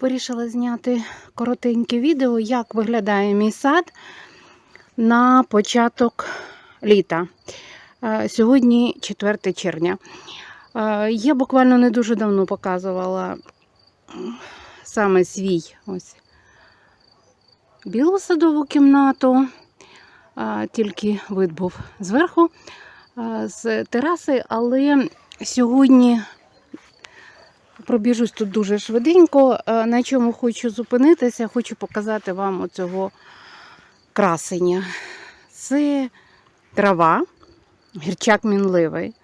Вирішила зняти коротеньке відео, як виглядає мій сад на початок літа. Е, Сьогодні 4 червня. Е, Я буквально не дуже давно показувала саме свій ось білу садову кімнату, е, тільки вид був зверху з тераси, але сьогодні пробіжусь тут дуже швиденько. Е, На чому хочу зупинитися, хочу показати вам оцього красення. Це трава, гірчак мінливий.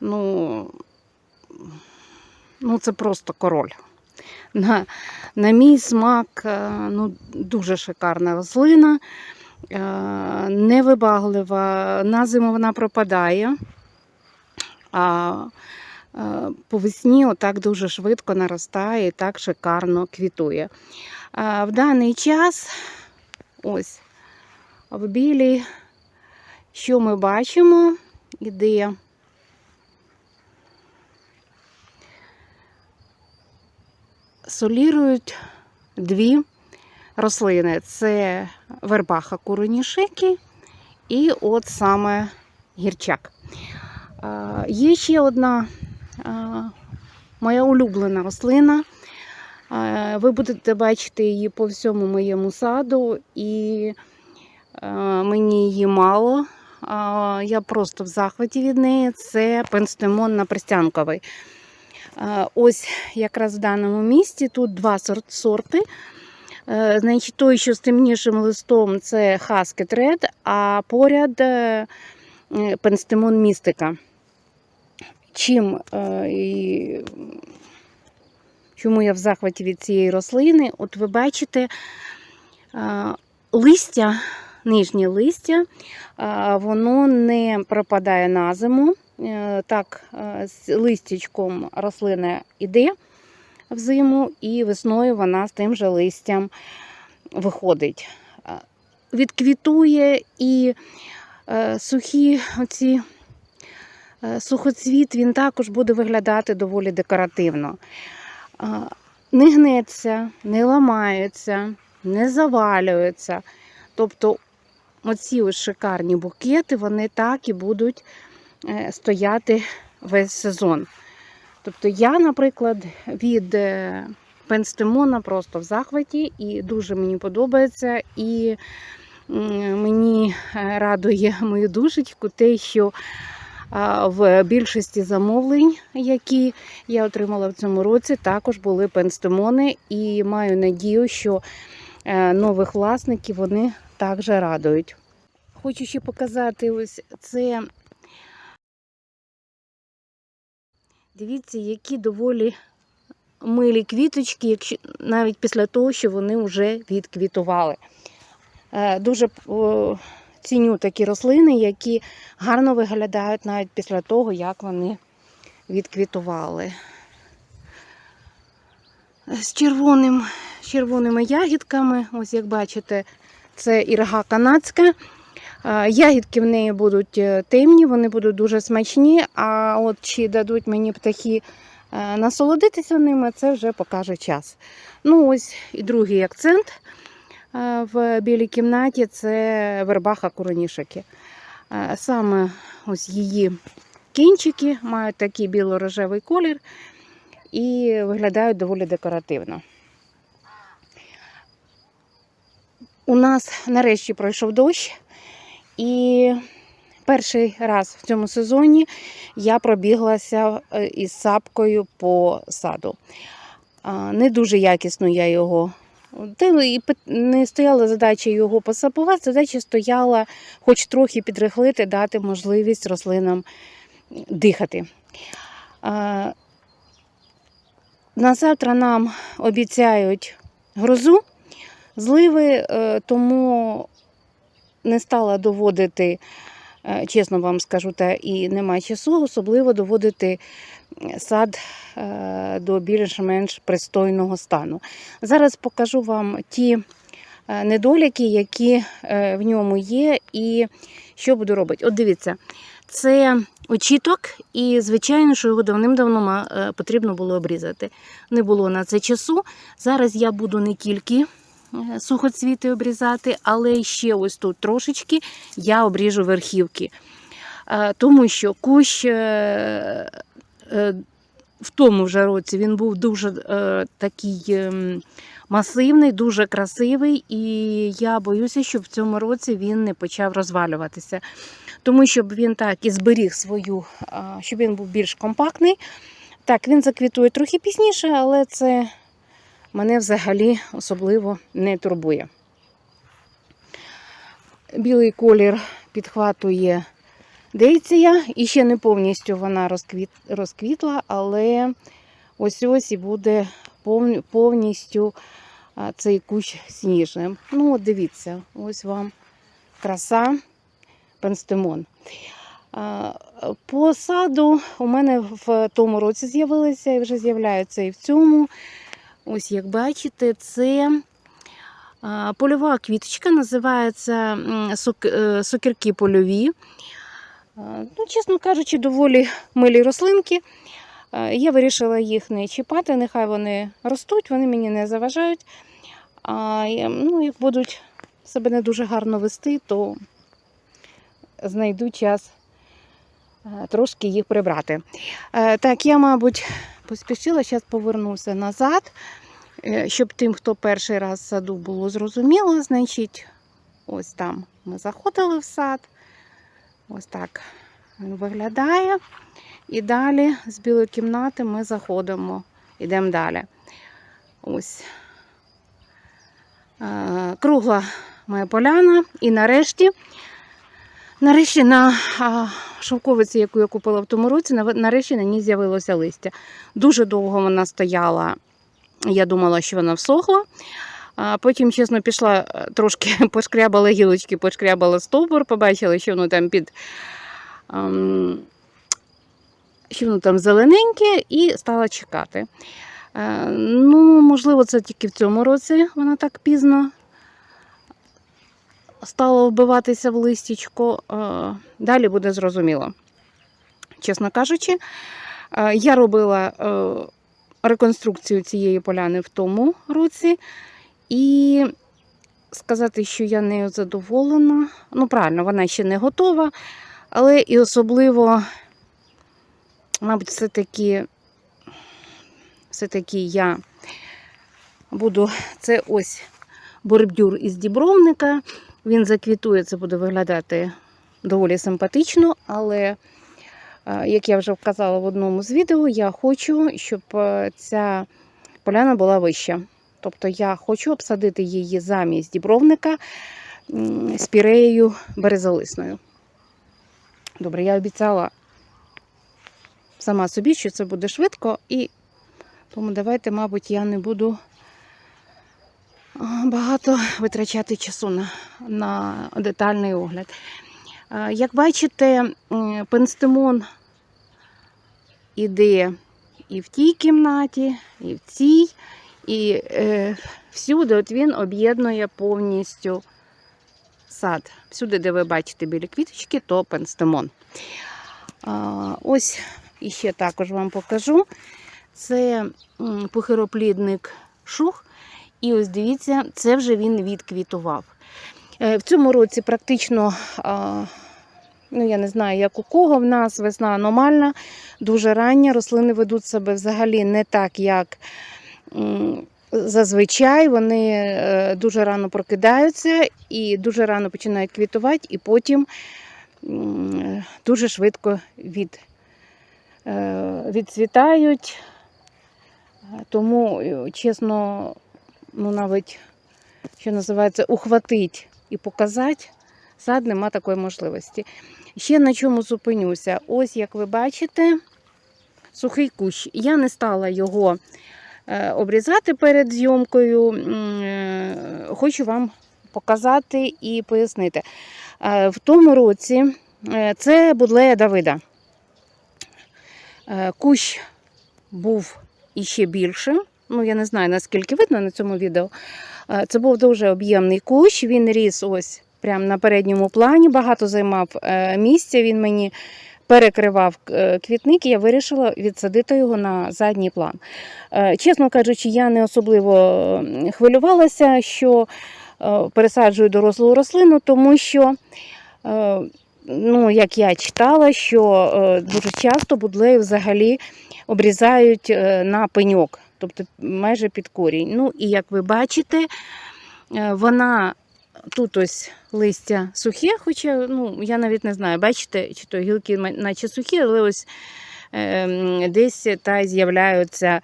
Ну, ну це просто король. На, на мій смак е, ну, дуже шикарна рослина, е, невибаглива. На зиму вона пропадає. А по весні отак дуже швидко наростає і так шикарно квітує. В даний час, ось в білій, що ми бачимо, іде солірують дві рослини: це вербаха куронішики і от саме гірчак. Є ще одна моя улюблена рослина. Ви будете бачити її по всьому моєму саду, і мені її мало. Я просто в захваті від неї. Це пенстемон напристянковий. А, Ось якраз в даному місці тут два сорти. Е, Значить, той, що з темнішим листом, це Red, а поряд е, е, пенстемон містика. Чим е, і чому я в захваті від цієї рослини? От ви бачите е, листя, нижнє листя, е, воно не пропадає на зиму. Так, з листячком рослина йде в зиму, і весною вона з тим же листям виходить. Відквітує і сухі оці сухоцвіт він також буде виглядати доволі декоративно. Е, Не гнеться, не ламається, не завалюється. Тобто оці ось шикарні букети, вони так і будуть е, стояти весь сезон. Тобто я, наприклад, від е, пенстемона просто в захваті і дуже мені подобається. І мені е, радує мою душечку те, що в більшості замовлень, які я отримала в цьому році, також були пенстемони, і маю надію, що е, нових власників вони також радують. Хочу ще показати ось це. Дивіться, які доволі милі квіточки, якщо навіть після того, що вони вже відквітували. Е, Дуже ціню такі рослини, які гарно виглядають навіть після того, як вони відквітували. З червоним, з червоними ягідками, ось як бачите, це ірга канадська. Ягідки в неї будуть е, темні, вони будуть дуже смачні. А от чи дадуть мені птахи е, насолодитися ними, це вже покаже час. Ну, ось і другий акцент в білій кімнаті це вербаха коронішики. Е, Саме ось її кінчики мають такий біло-рожевий колір і виглядають доволі декоративно. У нас нарешті пройшов дощ, і перший раз в цьому сезоні я пробіглася е, із сапкою по саду. Не дуже якісно я його. Та і не стояла задача його посапувати, задача стояла хоч трохи підрихлити, дати можливість рослинам дихати. На завтра нам обіцяють грозу, зливи, е, тому не стала доводити, чесно вам скажу, та і нема часу, особливо доводити е, сад е, до більш-менш пристойного стану. Зараз покажу вам ті е, недоліки, які е, в ньому є, і що буду робити. От дивіться, Це очіток, і, звичайно, що його давним-давно е, потрібно було обрізати. Не було на це часу. Зараз я буду не тільки е, сухоцвіти обрізати, але ще ось тут трошечки я обріжу верхівки. Е, Тому що кущ е, е, в тому вже році він був дуже е, такий ем, масивний, дуже красивий, і я боюся, щоб в цьому році він не почав розвалюватися. Тому щоб він так і зберіг свою, щоб він був більш компактний. Так, він заквітує трохи пізніше, але це мене взагалі особливо не турбує. Білий колір підхватує дейція, і ще не повністю вона розквіт, розквітла, але ось ось і буде повністю цей кущ сніжним. Ну, от дивіться, ось вам краса пенстемон. А, По саду у мене в тому році з'явилися і вже з'являються і в цьому. Ось як бачите, це польова квіточка, називається е, сокірки польові. Ну, чесно кажучи, доволі милі рослинки. Я вирішила їх не чіпати, нехай вони ростуть, вони мені не заважають. А ну, як будуть себе не дуже гарно вести, то знайду час трошки їх прибрати. Так, я, мабуть, поспішила, зараз повернуся назад, Е, щоб тим, хто перший раз в саду було зрозуміло, значить, ось там ми заходили в сад. Ось так він виглядає. І далі з білої кімнати ми заходимо, йдемо далі. Ось. Е, Кругла моя поляна. І нарешті, нарешті на шовковиці, яку я купила в тому році, нарешті на ній з'явилося листя. Дуже довго вона стояла. Я думала, що вона всохла. Потім, чесно, пішла е, трошки пошкрябала гілочки, пошкрябала стовбур, побачила, що воно там під. що воно там зелененьке, і стала чекати. Е, Ну, можливо, це тільки в цьому році вона так пізно стала вбиватися в листічко. Е, Далі буде зрозуміло. Чесно кажучи, е, я робила е, реконструкцію цієї поляни в тому році, і сказати, що я нею задоволена. Ну, правильно, вона ще не готова, але і особливо, мабуть, все-таки все-таки я буду. Це ось бордюр із дібровника. Він заквітує, це буде виглядати доволі симпатично, але, е, як я вже вказала в одному з відео, я хочу, щоб е, ця поляна була вища. Тобто я хочу обсадити її замість дібровника спіреєю березолисною. Добре, я обіцяла сама собі, що це буде швидко, і тому давайте, мабуть, я не буду багато витрачати часу на, на детальний огляд. Як бачите, пенстемон іде і в тій кімнаті, і в цій, і е, всюди от він об'єднує повністю сад. Всюди, де ви бачите білі квіточки, то пенстемон. А, ось іще також вам покажу. Це м, похироплідник шух. І ось дивіться, це вже він відквітував. Е, В цьому році практично, ну я не знаю, як у кого, в нас весна аномальна, дуже рання. Рослини ведуть себе взагалі не так, як зазвичай. Вони е, дуже рано прокидаються і дуже рано починають квітувати, і потім дуже швидко від, е, відцвітають. Тому, чесно, ну навіть, що називається, ухватить і показати сад нема такої можливості. Ще на чому зупинюся. Ось, як ви бачите, сухий кущ. Я не стала його е, обрізати перед зйомкою. Е, Хочу вам показати і пояснити. Е, В тому році це будлея Давида. Кущ був іще більшим. Ну, я не знаю, наскільки видно на цьому відео. Е, Це був дуже об'ємний кущ. Він ріс ось прямо на передньому плані, багато займав е, місця. Він мені перекривав е, квітник, і я вирішила відсадити його на задній план. Чесно кажучи, я не особливо хвилювалася, що пересаджую дорослу рослину, тому що. Ну, як я читала, що дуже часто будлеї взагалі обрізають на пеньок, тобто майже під корінь. Ну і як ви бачите, е, вона тут ось листя сухе, хоча ну, я навіть не знаю, бачите, чи то гілки наче сухі, але ось е, десь та з'являються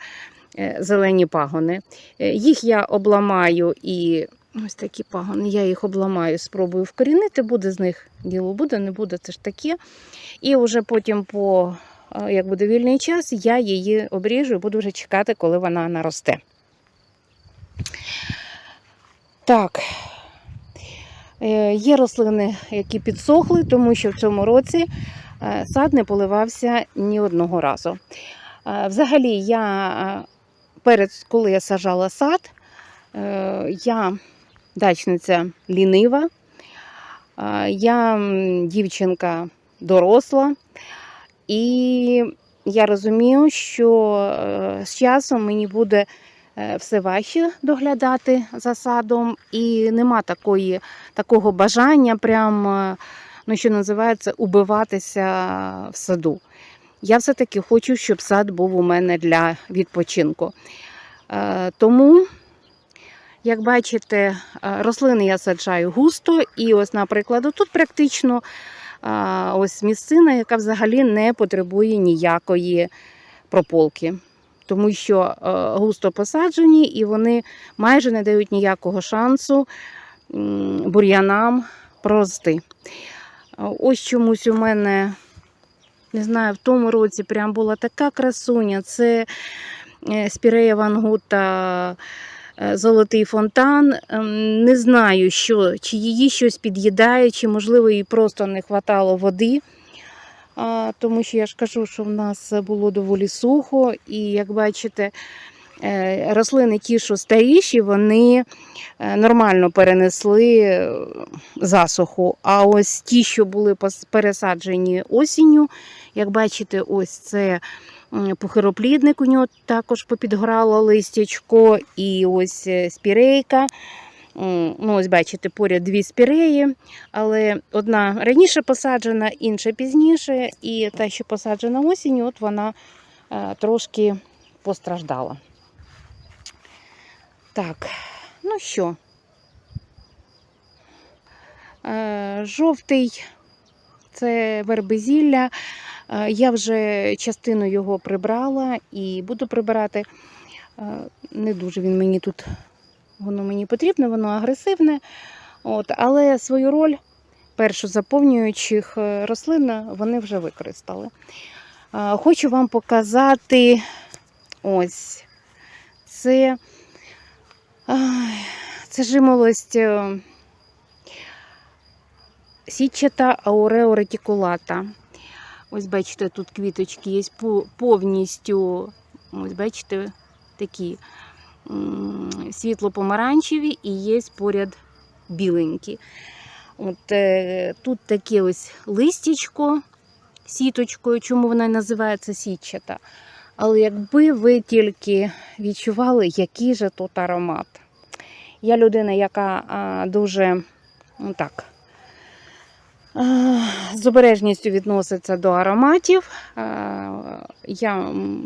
е, зелені пагони. Е, Їх я обламаю і ось такі пагони, я їх обламаю, спробую вкорінити, буде з них діло буде, не буде, це ж таке. І вже потім, по, як буде вільний час, я її обріжу і буду вже чекати, коли вона наросте. Так. Е, Є рослини, які підсохли, тому що в цьому році е, сад не поливався ні одного разу. Е, Взагалі, я перед коли я сажала сад, я дачниця лінива, я дівчинка доросла, і я розумію, що е, з часом мені буде е, все важче доглядати за садом, і нема такої, такого бажання, прям, е, ну, що називається, убиватися в саду. Я все-таки хочу, щоб сад був у мене для відпочинку. Тому, як бачите, рослини я саджаю густо, і ось, наприклад, тут практично ось місцина, яка взагалі не потребує ніякої прополки. Тому що е, густо посаджені і вони майже не дають ніякого шансу бур'янам прорости. Ось чомусь у мене, не знаю, в тому році прям була така красуня. Це е, спірея вангута Золотий фонтан. Ем, Не знаю, що, чи її щось під'їдає, чи, можливо, їй просто не вистачало води. Тому що я ж кажу, що в нас було доволі сухо, і як бачите, е, рослини ті, що старіші, вони е, нормально перенесли е, засуху. А ось ті, що були пересаджені осінню, як бачите, ось це пухироплідник, у нього також попідграло листячко, і ось е, спірейка. Ну, ось бачите, поряд дві спіреї, але одна раніше посаджена, інша пізніше, і та, що посаджена осінню, от вона е, трошки постраждала. Так, ну що, е, жовтий це вербезілля. Е, Я вже частину його прибрала і буду прибирати. Е, Не дуже він мені тут, воно мені потрібне, воно агресивне. От, але свою роль першу заповнюючих е, рослин вони вже використали. Хочу вам показати ось це, це жимолость сітчата аурео ретикулата. Ось бачите, тут квіточки є повністю, ось бачите, такі світло-помаранчеві і є поряд біленькі. От, е, тут таке ось листячко сіточкою, чому вона називається сітчата. Але якби ви тільки відчували, який же тут аромат. Я людина, яка дуже ну, так, з обережністю відноситься до ароматів. Я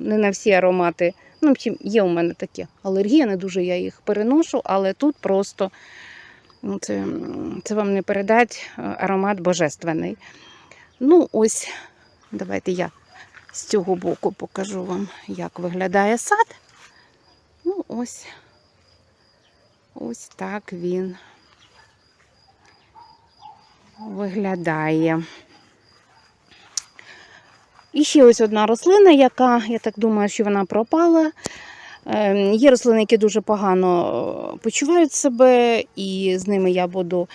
не на всі аромати, ну, є у мене такі алергії, не дуже я їх переношу, але тут просто ну, це, це вам не передать аромат божественний. Ну, ось, давайте я з цього боку покажу вам, як виглядає сад. Ну, ось, ось так він виглядає. І ще ось одна рослина, яка, я так думаю, що вона пропала. Ем, Є рослини, які дуже погано е, почувають себе, і з ними я буду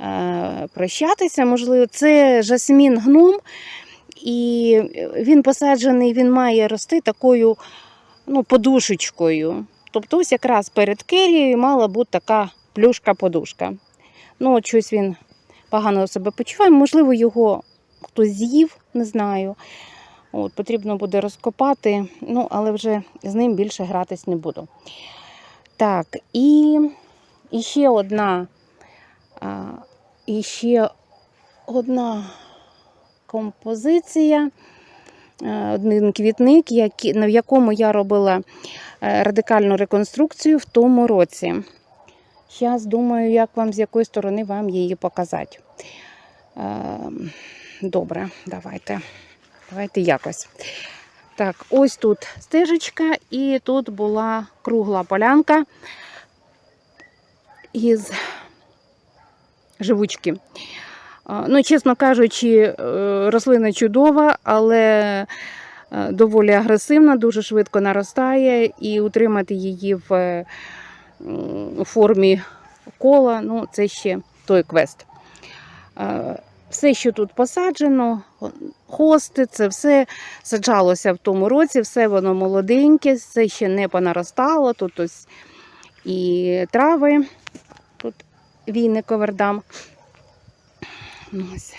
е, прощатися. Можливо, це жасмін гном, і він посаджений, він має рости такою ну, подушечкою. Тобто, ось якраз перед керією мала бути така плюшка-подушка. Ну, от щось він погано себе почуває. Можливо, його хтось з'їв, не знаю. От, потрібно буде розкопати, ну, але вже з ним більше гратись не буду. Так, і, і ще одна, а, і ще одна композиція, е, один квітник, який, в якому я робила е, радикальну реконструкцію в тому році. Зараз думаю, як вам з якої сторони вам її показати. Е, Добре, давайте. Давайте якось. Так, ось тут стежечка, і тут була кругла полянка із живучки. Ну, чесно кажучи, е, рослина чудова, але е, доволі агресивна, дуже швидко наростає, і утримати її в е, у формі кола ну, це ще той квест. Е, Все, що тут посаджено, хости, це все саджалося в тому році, все воно молоденьке, все ще не понаростало. Тут ось і трави, тут війни ковердам. Ну, ось,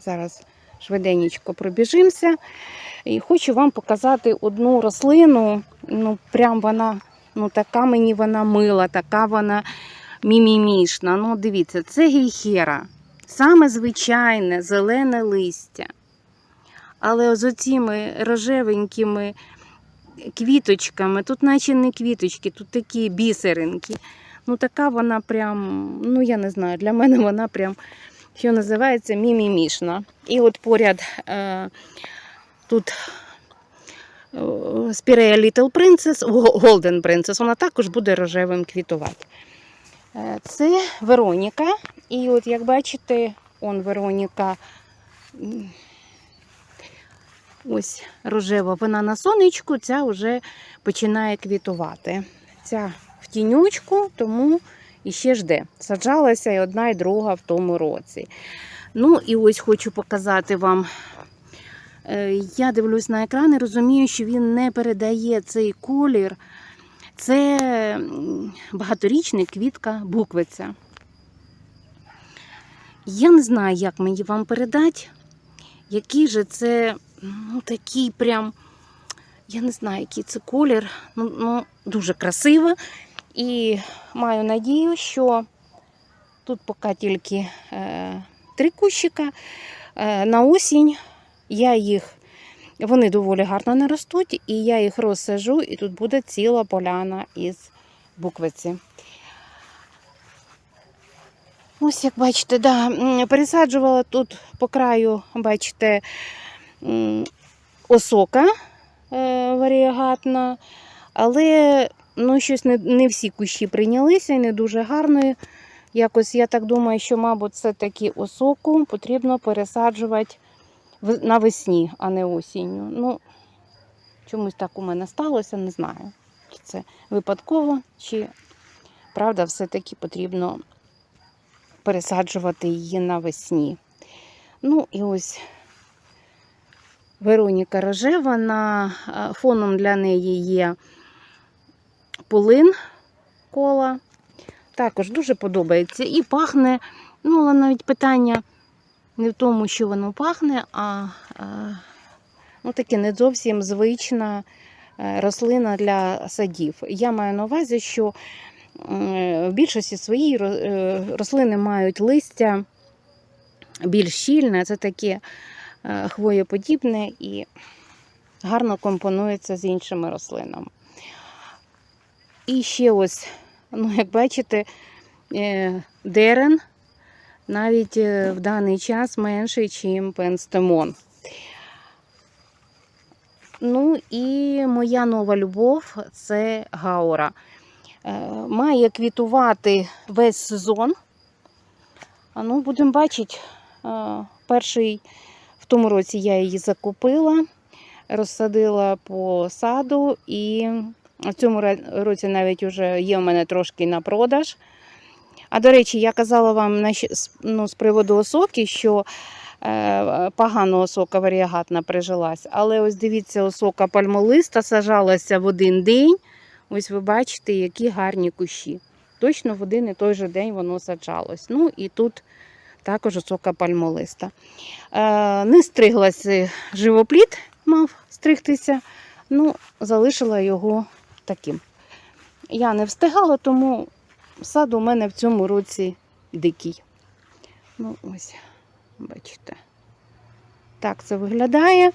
зараз швиденько пробіжимося. І хочу вам показати одну рослину. Ну, прям вона, ну, така мені вона мила, така вона мімімішна. Ну, дивіться, це гейхера. Саме звичайне зелене листя. Але з оціми рожевенькими квіточками, тут наче не квіточки, тут такі бісеринки. Ну, така вона прям, ну я не знаю, для мене вона прям, що називається, мімімішна. І от поряд е, тут Спірея Little Princess, Golden Princess, вона також буде рожевим квітувати. Е, Це Вероніка. І от як бачите, он Вероніка. Ось рожева вона на сонечку, ця вже починає квітувати. Ця в тінючку, тому іще жде. Саджалася і одна, і друга в тому році. Ну, і ось хочу показати вам. Е, Я дивлюсь на екран і розумію, що він не передає цей колір. Це багаторічний квітка буквиця. Я не знаю, як мені вам передати, який же це ну, такий прям, я не знаю, який це колір. Ну, ну, дуже красиво. І маю надію, що тут поки тільки е, три кущика. Е, на осінь я їх, вони доволі гарно не ростуть, і я їх розсажу, і тут буде ціла поляна із буквиці. Ось як бачите, да, пересаджувала тут по краю, бачите, осока е, варіагатна, але ну, щось не, не всі кущі прийнялися і не дуже гарно. Якось я так думаю, що, мабуть, це таки осоку потрібно пересаджувати навесні, а не осінню. Ну, чомусь так у мене сталося, не знаю. Чи це випадково, чи правда, все-таки потрібно пересаджувати її навесні. Ну і ось Вероніка рожева. На е, фоном для неї є полин кола. Також дуже подобається. І пахне, ну, але навіть питання не в тому, що воно пахне, а, ну, таке не зовсім звична е, рослина для садів. Я маю на увазі, що в більшості своїй е, рослини мають листя більш щільне, це таке е, хвоєподібне і гарно компонується з іншими рослинами. І ще ось, ну, як бачите, дерен навіть е, в даний час менший, ніж пенстемон. Ну і моя нова любов це гаура. Е, Має квітувати весь сезон. Ну, будемо бачити, е, перший в тому році я її закупила, розсадила по саду, і в цьому році навіть вже є в мене трошки на продаж. А до речі, я казала вам ну, з приводу осоки, що е, погано осока варіагатна прижилась. Але ось дивіться, осока пальмолиста сажалася в один день. Ось ви бачите, які гарні кущі. Точно в один і той же день воно саджалось. Ну і тут також осока пальмолиста. Е, не стриглася живопліт, мав стригтися, ну, залишила його таким. Я не встигала, тому сад у мене в цьому році дикий. Ну, ось, бачите. Так це виглядає.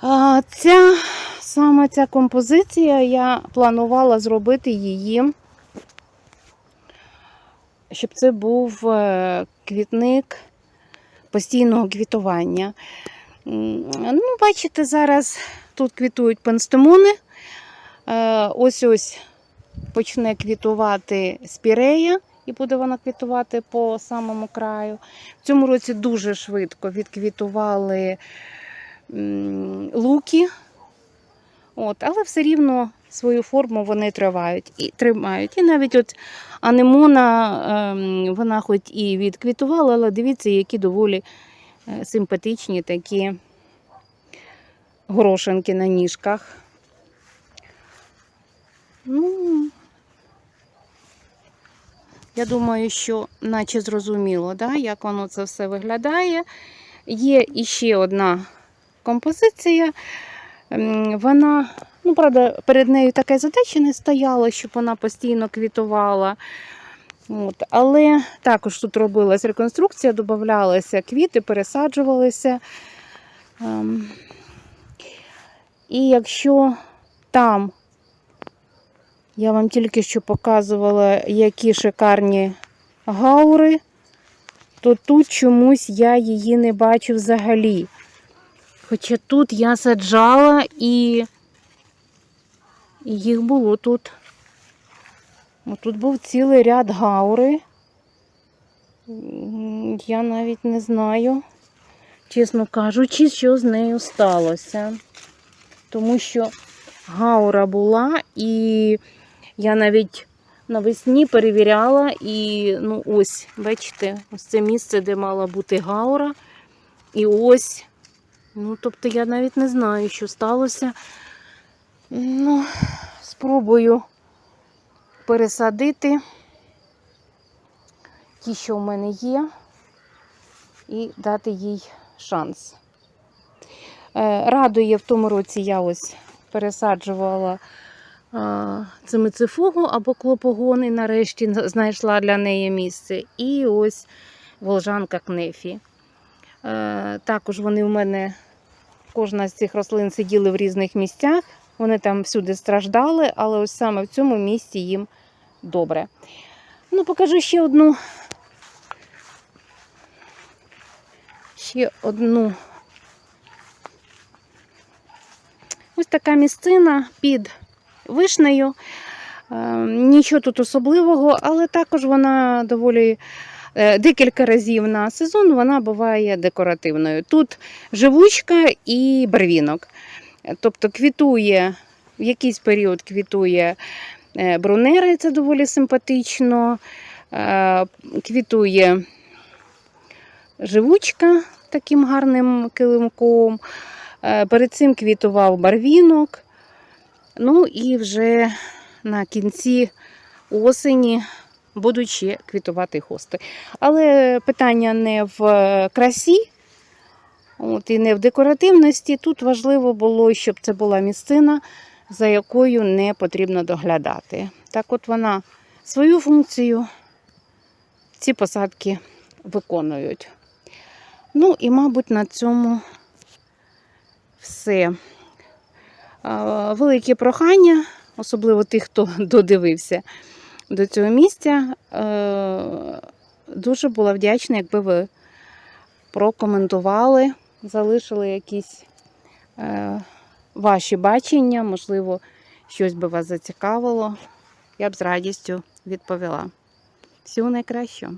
А, ця, саме ця композиція, я планувала зробити її, щоб це був е, квітник постійного квітування. Ну, бачите, зараз тут квітують пенстемони. Е, Ось ось почне квітувати спірея, і буде вона квітувати по самому краю. В цьому році дуже швидко відквітували луки, От, але все рівно свою форму вони тривають і тримають. І навіть от анемона, ем, вона хоч і відквітувала, але дивіться, які доволі е, симпатичні такі горошинки на ніжках. Ну, я думаю, що наче зрозуміло, да, як воно це все виглядає. Є іще одна композиція. Вона, ну, правда, перед нею таке задача не стояло, щоб вона постійно квітувала. От. Але також тут робилась реконструкція, додавалися квіти, пересаджувалися. Ем, І якщо там я вам тільки що показувала, які шикарні гаури, то тут чомусь я її не бачу взагалі. Хоча тут я саджала і їх було тут. Тут був цілий ряд гаури. Я навіть не знаю, чесно кажучи, що з нею сталося. Тому що гаура була, і я навіть навесні перевіряла, і ну ось, бачите, ось це місце, де мала бути гаура. І ось Ну, тобто я навіть не знаю, що сталося. Ну, спробую пересадити ті, що в мене є, і дати їй шанс. Е, Радує в тому році я ось пересаджувала цимицифугу або клопогон, і нарешті знайшла для неї місце. І ось волжанка кнефі. Е, Також вони в мене, кожна з цих рослин сиділи в різних місцях. Вони там всюди страждали, але ось саме в цьому місці їм добре. Ну, покажу ще одну. Ще одну. Ось така місцина під вишнею. Е, Нічого тут особливого, але також вона доволі Е, Декілька разів на сезон вона буває декоративною. Тут живучка і барвінок. Тобто квітує, в якийсь період квітує е, брунери, це доволі симпатично. Квітує живучка таким гарним килимком. Перед цим квітував барвінок. Ну і вже на кінці осені будуть ще квітувати хости. Але питання не в красі, от, і не в декоративності. Тут важливо було, щоб це була місцина, за якою не потрібно доглядати. Так от вона свою функцію ці посадки виконують. Ну і, мабуть, на цьому все. Велике прохання, особливо тих, хто додивився до цього місця. Е, Дуже була вдячна, якби ви прокоментували, залишили якісь е, ваші бачення, можливо, щось би вас зацікавило. Я б з радістю відповіла. Всього найкращого!